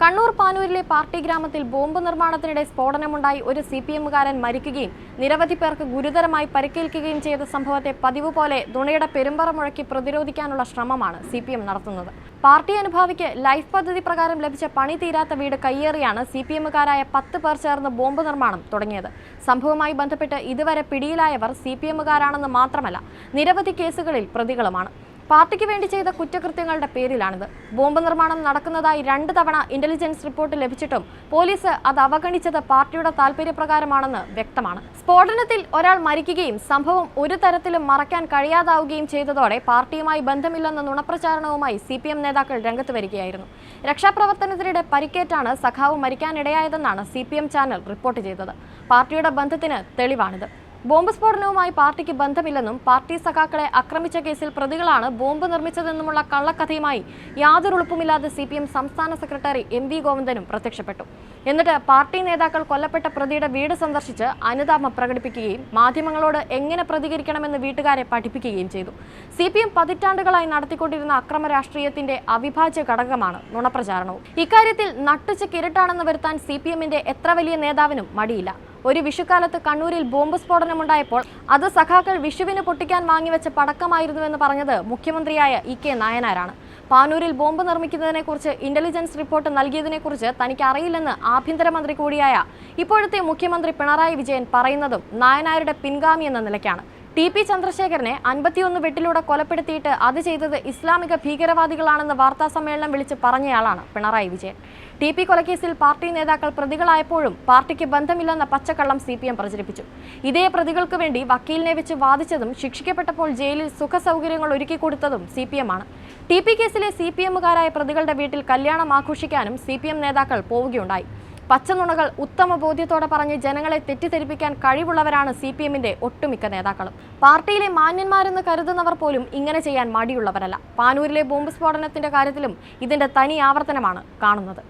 കണ്ണൂർ പാനൂരിലെ പാർട്ടി ഗ്രാമത്തിൽ ബോംബ് നിർമ്മാണത്തിനിടെ സ്ഫോടനമുണ്ടായി. ഒരു സി പി എമ്മുകാരൻ മരിക്കുകയും നിരവധി പേർക്ക് ഗുരുതരമായി പരിക്കേൽക്കുകയും ചെയ്ത സംഭവത്തെ പതിവ് പോലെ ദുണയുടെ പെരുമ്പറ മുഴക്കി പ്രതിരോധിക്കാനുള്ള ശ്രമമാണ് സി നടത്തുന്നത്. പാർട്ടി അനുഭാവിക്ക് ലൈഫ് പദ്ധതി പ്രകാരം ലഭിച്ച പണി തീരാത്ത വീട് കയ്യേറിയാണ് സി പി എമ്മുകാരായ പത്ത് പേർ ചേർന്ന് ബോംബ് നിർമ്മാണം തുടങ്ങിയത്. സംഭവവുമായി ബന്ധപ്പെട്ട് ഇതുവരെ പിടിയിലായവർ സി പി എമ്മുകാരാണെന്ന് മാത്രമല്ല നിരവധി കേസുകളിൽ പ്രതികളുമാണ്. പാർട്ടിക്ക് വേണ്ടി ചെയ്ത കുറ്റകൃത്യങ്ങളുടെ പേരിലാണിത്. ബോംബ് നിർമ്മാണം നടക്കുന്നതായി രണ്ട് തവണ ഇന്റലിജൻസ് റിപ്പോർട്ട് ലഭിച്ചിട്ടും പോലീസ് അത് അവഗണിച്ചത് പാർട്ടിയുടെ താൽപര്യപ്രകാരമാണെന്ന് വ്യക്തമാണ്. സ്ഫോടനത്തിൽ ഒരാൾ മരിക്കുകയും സംഭവം ഒരു തരത്തിലും മറയ്ക്കാൻ കഴിയാതാവുകയും ചെയ്തതോടെ പാർട്ടിയുമായി ബന്ധമില്ലെന്ന നുണപ്രചാരണവുമായി സി പി എം നേതാക്കൾ രംഗത്ത് വരികയായിരുന്നു. രക്ഷാപ്രവർത്തനത്തിനിടെ പരിക്കേറ്റാണ് സഖാവ് മരിക്കാനിടയായതെന്നാണ് C P M channel report ചെയ്തത്. പാർട്ടിയുടെ ബന്ധത്തിന് തെളിവാണിത്. ബോംബ് സ്ഫോടനവുമായി പാർട്ടിക്ക് ബന്ധമില്ലെന്നും പാർട്ടി സഖാക്കളെ ആക്രമിച്ച കേസിൽ പ്രതികളാണ് ബോംബ് നിർമ്മിച്ചതെന്നുമുള്ള കള്ളക്കഥയുമായി യാതൊരു ഉളുപ്പുമില്ലാതെ സി പി എം സംസ്ഥാന സെക്രട്ടറി എം വി ഗോവിന്ദനും പ്രത്യക്ഷപ്പെട്ടു. എന്നിട്ട് പാർട്ടി നേതാക്കൾ കൊല്ലപ്പെട്ട പ്രതിയുടെ വീട് സന്ദർശിച്ച് അനുതാപം പ്രകടിപ്പിക്കുകയും മാധ്യമങ്ങളോട് എങ്ങനെ പ്രതികരിക്കണമെന്ന് വീട്ടുകാരെ പഠിപ്പിക്കുകയും ചെയ്തു. സി പി എം പതിറ്റാണ്ടുകളായി നടത്തിക്കൊണ്ടിരുന്ന അക്രമ രാഷ്ട്രീയത്തിന്റെ അവിഭാജ്യ ഘടകമാണ് നുണപ്രചാരണവും. ഇക്കാര്യത്തിൽ നട്ടുച്ച കിരട്ടാണെന്ന് വരുത്താൻ സി പി എമ്മിന്റെ എത്ര വലിയ നേതാവിനും മടിയില്ല. ഒരു വിഷുക്കാലത്ത് കണ്ണൂരിൽ ബോംബ് സ്ഫോടനമുണ്ടായപ്പോൾ അത് സഖാക്കൾ വിഷുവിന് പൊട്ടിക്കാൻ വാങ്ങിവെച്ച പടക്കമായിരുന്നുവെന്ന് പറഞ്ഞത് മുഖ്യമന്ത്രിയായ ഇ കെ നായനാരാണ്. പാനൂരിൽ ബോംബ് നിർമ്മിക്കുന്നതിനെക്കുറിച്ച് ഇന്റലിജൻസ് റിപ്പോർട്ട് നൽകിയതിനെക്കുറിച്ച് തനിക്ക് അറിയില്ലെന്ന് ആഭ്യന്തരമന്ത്രി കൂടിയായ ഇപ്പോഴത്തെ മുഖ്യമന്ത്രി പിണറായി വിജയൻ പറയുന്നതും നായനാരുടെ പിൻഗാമി എന്ന നിലയ്ക്കാണ്. ടി പി ചന്ദ്രശേഖരനെ അൻപത്തിയൊന്ന് വെട്ടിലൂടെ കൊലപ്പെടുത്തിയിട്ട് അത് ചെയ്തത് ഇസ്ലാമിക ഭീകരവാദികളാണെന്ന് വാർത്താ സമ്മേളനം വിളിച്ച് പറഞ്ഞയാളാണ് പിണറായി വിജയൻ. ടി പി കൊലക്കേസിൽ പാർട്ടി നേതാക്കൾ പ്രതികളായപ്പോഴും പാർട്ടിക്ക് ബന്ധമില്ലെന്ന പച്ചക്കള്ളം സി പി എം പ്രചരിപ്പിച്ചു. ഇതേ പ്രതികൾക്ക് വേണ്ടി വക്കീലിനെ വെച്ച് വാദിച്ചതും ശിക്ഷിക്കപ്പെട്ടപ്പോൾ ജയിലിൽ സുഖസൗകര്യങ്ങൾ ഒരുക്കി കൊടുത്തതും സി പി എം ആണ്. ടി പി കേസിലെ സി പി എമ്മുകാരായ പ്രതികളുടെ വീട്ടിൽ കല്യാണം ആഘോഷിക്കാനും സി പി എം നേതാക്കൾ പോവുകയുണ്ടായി. പച്ചനുണകൾ ഉത്തമ ബോധ്യത്തോടെ പറഞ്ഞ് ജനങ്ങളെ തെറ്റിദ്ധരിപ്പിക്കാൻ കഴിവുള്ളവരാണ് സി പി എമ്മിന്റെ ഒട്ടുമിക്ക നേതാക്കളും. പാർട്ടിയിലെ മാന്യന്മാരെന്ന് കരുതുന്നവർ പോലും ഇങ്ങനെ ചെയ്യാൻ മടിയുള്ളവരല്ല. പാനൂരിലെ ബോംബ് സ്ഫോടനത്തിന്റെ കാര്യത്തിലും ഇതിന്റെ തനി ആവർത്തനമാണ് കാണുന്നത്.